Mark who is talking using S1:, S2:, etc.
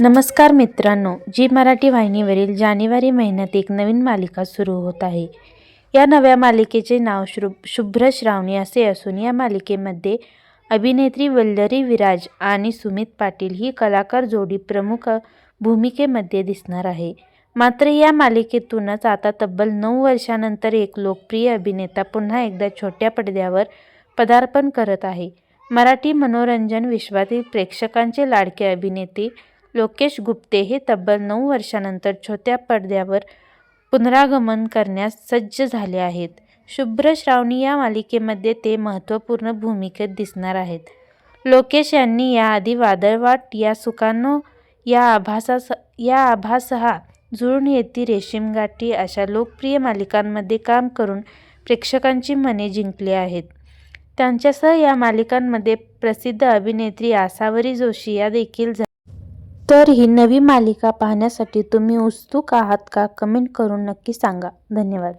S1: नमस्कार मित्रांनो जी मराठी वाहिनीवरील जानेवारी महिन्यात एक नवीन मालिका सुरू होत आहे. या नव्या मालिकेचे नाव श्रु शुभ्र श्रावणी असे असून या मालिकेमध्ये अभिनेत्री वल्लरी विराज आणि सुमित पाटील ही कलाकार जोडी प्रमुख भूमिकेमध्ये दिसणार आहे. मात्र या मालिकेतूनच आता तब्बल नऊ वर्षानंतर एक लोकप्रिय अभिनेता पुन्हा एकदा छोट्या पडद्यावर पदार्पण करत आहे. मराठी मनोरंजन विश्वातील प्रेक्षकांचे लाडके अभिनेते लोकेश गुप्ते हे तब्बल नऊ वर्षानंतर छोट्या पडद्यावर पुनरागमन करण्यास सज्ज झाले आहेत. शुभ्र श्रावणी या मालिकेमध्ये ते महत्त्वपूर्ण भूमिकेत दिसणार आहेत. लोकेश यांनी याआधी वादळवाट या सुकानो या आभासास या आभासहा जुळून येती रेशीमगाठी अशा लोकप्रिय मालिकांमध्ये काम करून प्रेक्षकांची मने जिंकली आहेत. त्यांच्यासह या मालिकांमध्ये प्रसिद्ध अभिनेत्री आसावरी जोशी या देखील तर ही नवी मालिका पाहण्यासाठी तुम्ही उत्सुक आहात का? कमेंट करून नक्की सांगा. धन्यवाद.